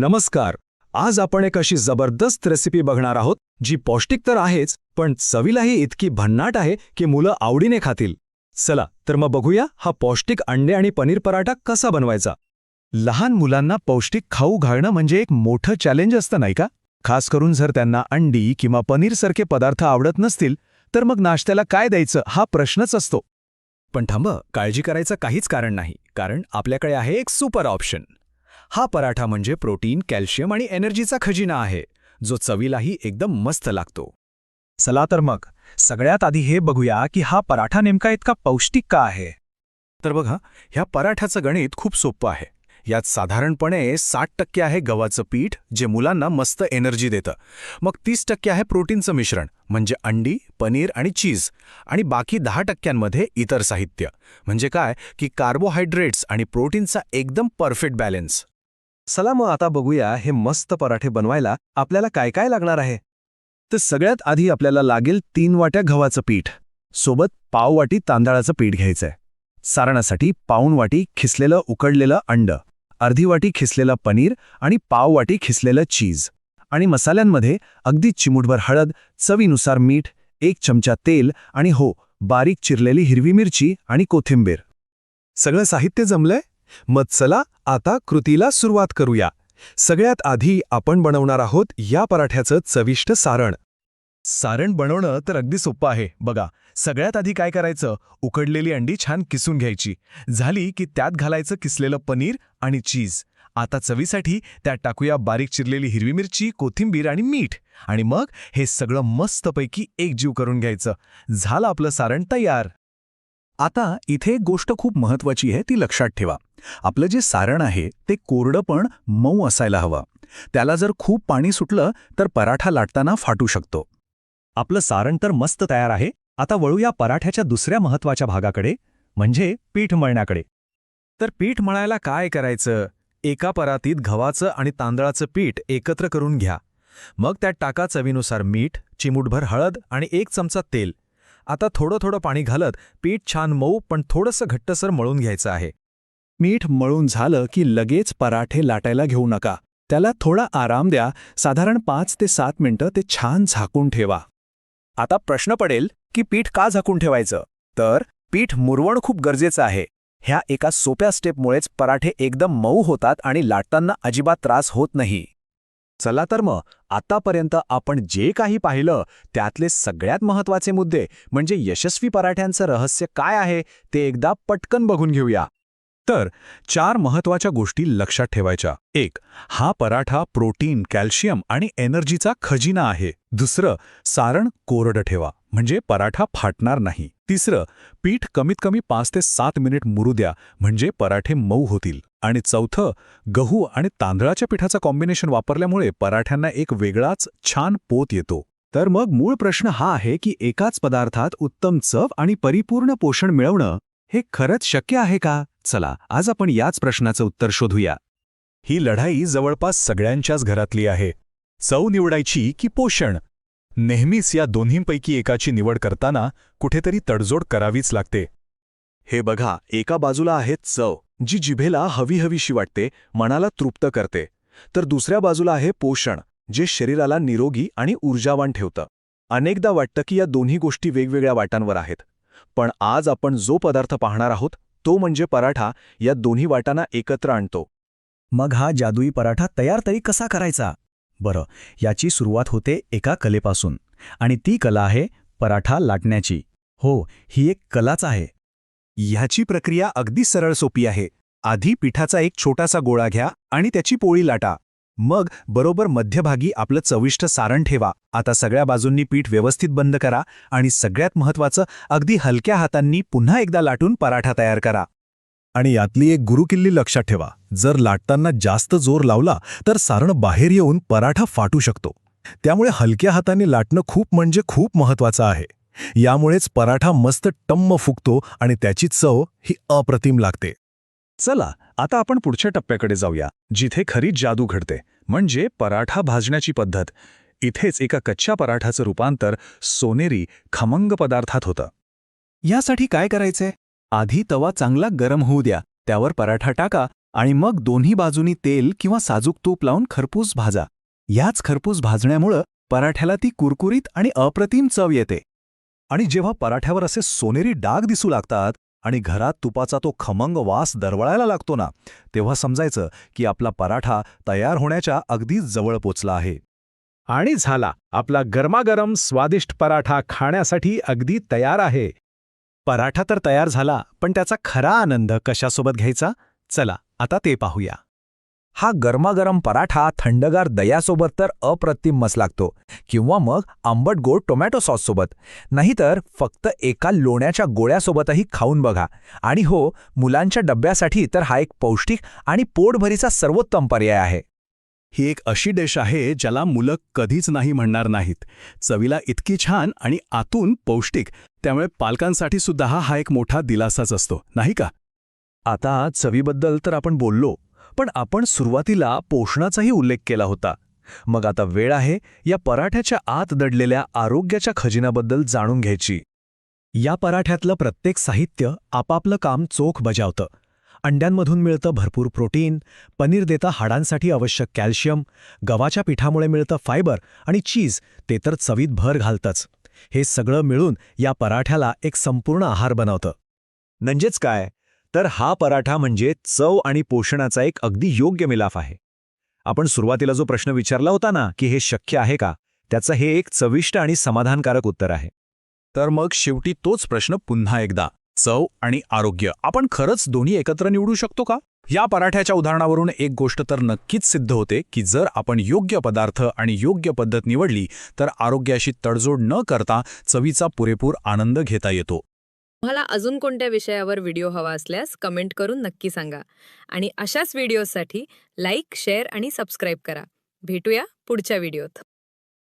नमस्कार. आज आपण एक अशी जबरदस्त रेसिपी बघणार आहोत जी पौष्टिक तर आहेच पण चवीलाही इतकी भन्नाट आहे की मुलं आवडीने खातील. चला तर मग बघूया हा पौष्टिक अंडे आणि पनीर पराठा कसा बनवायचा. लहान मुलांना पौष्टिक खाऊ घालणं म्हणजे एक मोठं चॅलेंज असतं नाही का? खास करून जर त्यांना अंडी किंवा पनीरसारखे पदार्थ आवडत नसतील तर मग नाश्त्याला काय द्यायचं हा प्रश्नच असतो. पण थांब काळजी करायचं काहीच कारण नाही कारण आपल्याकडे आहे एक सुपर ऑप्शन हा पराठा म्हणजे प्रोटीन कॅल्शियम आणि एनर्जीचा खजिना आहे जो चवीलाही एकदम मस्त लागतो. चला तर मग सगळ्यात आधी हे बघूया की हा पराठा नेमका इतका पौष्टिक का आहे. तर बघा ह्या पराठ्याचं गणित खूप सोपं आहे. यात साधारणपणे साठ टक्के आहे गव्हाचं पीठ जे मुलांना मस्त एनर्जी देतं. मग तीस टक्के आहे प्रोटीनचं मिश्रण म्हणजे अंडी पनीर आणि चीज आणि बाकी दहा टक्क्यांमध्ये इतर साहित्य. म्हणजे काय की कार्बोहायड्रेट्स आणि प्रोटीनचा एकदम परफेक्ट बॅलन्स. चला मग आता बघूया हे मस्त पराठे बनवायला आपल्याला काय काय लागणार आहे. तर सगळ्यात आधी आपल्याला लागेल तीन वाट्या गव्हाचं पीठ. सोबत पाव वाटी तांदळाचं पीठ घ्यायचंय. सारणासाठी पाऊण वाटी खिसलेलं उकडलेलं अंड अर्धी वाटी खिसलेलं पनीर आणि पाव वाटी खिसलेलं चीज. आणि मसाल्यांमध्ये अगदी चिमूटभर हळद चवीनुसार मीठ एक चमचा तेल आणि हो बारीक चिरलेली हिरवी मिरची आणि कोथिंबीर. सगळं साहित्य जमलंय? मग चला आता कृतीला सुरुवात करूया. सगळ्यात आधी आपण बनवणार आहोत या पराठ्याचं चविष्ट सारण. सारण बनवणं तर अगदी सोपं आहे बघा. सगळ्यात आधी काय करायचं? उकडलेली अंडी छान किसून घ्यायची. झाली की त्यात घालायचं किसलेलं पनीर आणि चीज. आता चवीसाठी त्यात टाकूया बारीक चिरलेली हिरवी मिरची कोथिंबीर आणि मीठ. आणि मग हे सगळं मस्तपैकी एकजीव करून घ्यायचं. झालं आपलं सारण तयार. आता इथे एक गोष्ट खूप महत्वाची आहे ती लक्षात ठेवा. आपलं जे सारण आहे ते कोरडं पण मऊ असायला हवं. त्याला जर खूप पाणी सुटलं तर पराठा लाटताना फाटू शकतो. आपलं सारण तर मस्त तयार आहे आता वळूया पराठ्याच्या दुसऱ्या महत्त्वाच्या भागाकडे म्हणजे पीठ मळण्याकडे. तर पीठ मळायला काय करायचं? एका परातीत गव्हाचं आणि तांदळाचं पीठ एकत्र करून घ्या. मग त्यात टाका चवीनुसार मीठ चिमूटभर हळद आणि एक चमचा तेल. आता थोडं थोडं पाणी घालत पीठ छान मऊ पण थोडंसं घट्टसर मळून घ्यायचं आहे. मीठ मळून झालं की लगेच पराठे लाटायला घेऊ नका. त्याला थोडा आराम द्या. साधारण पाच ते सात मिनिटं ते छान झाकून ठेवा. आता प्रश्न पडेल की पीठ का झाकून ठेवायचं? तर पीठ मुरवण खूप गरजेचं आहे. ह्या एका सोप्या स्टेपमुळेच पराठे एकदम मऊ होतात आणि लाटताना अजिबात त्रास होत नाही. चला तर मग आतापर्यंत आपण जे काही पाहिलं त्यातले सगळ्यात महत्त्वाचे मुद्दे म्हणजे यशस्वी पराठ्यांचं रहस्य काय आहे ते एकदा पटकन बघून घेऊया. तर चार महत्त्वाच्या गोष्टी लक्षात ठेवायच्या. एक हा पराठा प्रोटीन कॅल्शियम आणि एनर्जीचा खजिना आहे. दुसरं सारण कोरडं ठेवा म्हणजे पराठा फाटणार नाही. तिसरं पीठ कमीत कमी पाच ते सात मिनिट मुरू द्या म्हणजे पराठे मऊ होतील. आणि चौथं गहू आणि तांदळाच्या पिठाचं कॉम्बिनेशन वापरल्यामुळे पराठ्यांना एक वेगळाच छान पोत येतो. तर मग मूळ प्रश्न हा आहे की एकाच पदार्थात उत्तम चव आणि परिपूर्ण पोषण मिळवणं हे खरंच शक्य आहे का? चला आज आपण याच प्रश्नाचं उत्तर शोधूया. ही लढाई जवळपास सगळ्यांच्याच घरातली आहे. चव निवडायची की पोषण? नेहमीच या दोन्हींपैकी एकाची निवड करताना कुठेतरी तडजोड करावीच लागते. हे बघा एका बाजूला आहे चव जी जिभेला हवीहवीशी वाटते मनाला तृप्त करते. तर दुसऱ्या बाजूला आहे पोषण जे शरीराला निरोगी आणि ऊर्जावान ठेवतं. अनेकदा वाटतं की या दोन्ही गोष्टी वेगवेगळ्या वाटांवर आहेत. पण आज आपण जो पदार्थ पाहणार आहोत तो म्हणजे पराठा या दोन्ही वाटांना एकत्र आणतो. मग हा जादुई पराठा तयार तरी कसा करायचा? बरं याची सुरुवात होते एका कलेपासून. आणि ती कला आहे पराठा लाटण्याची. हो ही एक कलाच आहे. ह्याची प्रक्रिया अगदी सरळ सोपी आहे. आधी पिठाचा एक छोटासा गोळा घ्या आणि त्याची पोळी लाटा. मग बरोबर मध्यभागी आपलं चविष्ट सारण ठेवा. आता सगळ्या बाजूंनी पीठ व्यवस्थित बंद करा आणि सगळ्यात महत्वाचं अगदी हलक्या हातांनी पुन्हा एकदा लाटून पराठा तयार करा. आणि यातली एक गुरुकिल्ली लक्षात ठेवा. जर लाटताना जास्त जोर लावला तर सारण बाहेर येऊन पराठा फाटू शकतो. त्यामुळे हलक्या हाताने लाटणं खूप म्हणजे खूप महत्वाचं आहे. यामुळेच पराठा मस्त टम्म फुगतो आणि त्याची चव ही अप्रतिम लागते. चला आता आपण पुढच्या टप्प्याकडे जाऊया जिथे खरी जादू घडते. म्हणजे पराठा भाजण्याची पद्धत. इथेच एका कच्च्या पराठाचं रूपांतर सोनेरी खमंग पदार्थात होतं. यासाठी काय करायचंय? आधी तवा चांगला गरम होऊ द्या त्यावर पराठा टाका आणि मग दोन्ही बाजूनी तेल किंवा साजूक तूप लावून खरपूस भाजा. याच खरपूस भाजण्यामुळं पराठ्याला ती कुरकुरीत आणि अप्रतिम चव येते. आणि जेव्हा पराठ्यावर असे सोनेरी डाग दिसू लागतात आणि घरात तुपाचा तो खमंग वास दरवळायला लागतो ना तेव्हा समजायचं की आपला पराठा तयार होण्याच्या अगदी जवळ पोचला आहे. आणि झाला आपला गरमागरम स्वादिष्ट पराठा खाण्यासाठी अगदी तयार आहे. पराठा तर तयार झाला पण त्याचा खरा आनंद कशासोबत घ्यायचा? चला आता ते पाहूया. हा गरमागरम पराठा थंडगार दयासोबत तर अप्रतिम मस लागतो. किंवा मग आंबट गोड टोमॅटो सॉससोबत. नाहीतर फक्त एका लोण्याच्या गोळ्यासोबतही खाऊन बघा. आणि हो मुलांच्या डब्यासाठी तर हा एक पौष्टिक आणि पोटभरीचा सर्वोत्तम पर्याय आहे. ही एक अशी डिश आहे ज्याला मुलं कधीच नाही म्हणणार नाहीत. चवीला इतकी छान आणि आतून पौष्टिक त्यामुळे पालकांसाठी सुद्धा हा एक मोठा दिलासाच असतो नाही का? आता चवीबद्दल तर आपण बोललो पण आपण सुरुवातीला पोषणाचाही उल्लेख केला होता. मग आता वेळ आहे या पराठ्याच्या आत दडलेल्या आरोग्याच्या खजिन्याबद्दल जाणून घ्यायची. या पराठ्यातलं प्रत्येक साहित्य आपापलं काम चोख बजावतं. अंड्यांमधून मिळतं भरपूर प्रोटीन पनीर देतं हाडांसाठी आवश्यक कॅल्शियम गव्हाच्या पिठामुळे मिळतं फायबर आणि चीज ते तर चवीत भर घालतंच. हे सगळं मिळून या पराठ्याला एक संपूर्ण आहार बनवतं. म्हणजेच काय? तर हा पराठा म्हणजे चव आणि पोषणाचा एक अगदी योग्य मिलाफ आहे. आपण सुरुवातीला जो प्रश्न विचारला होता ना की हे शक्य आहे का? त्याचं हे एक चविष्ट आणि समाधानकारक उत्तर आहे. तर मग शेवटी तोच प्रश्न पुन्हा एकदा. चव आणि आरोग्य. आपण खरंच दोन्ही एकत्र निवडू शकतो का? या पराठ्याच्या उदाहरणावरून एक गोष्ट तर नक्कीच सिद्ध होते की जर आपण योग्य पदार्थ आणि योग्य पद्धत निवडली तर आरोग्याशी तडजोड न करता चवीचा पुरेपूर आनंद घेता येतो. तुम्हाला अजून कोणत्या विषयावर व्हिडिओ हवा असल्यास कमेंट करून नक्की सांगा. आणि अशाच व्हिडिओसाठी लाईक शेअर आणि सबस्क्राईब करा. भेटूया पुढच्या व्हिडिओत.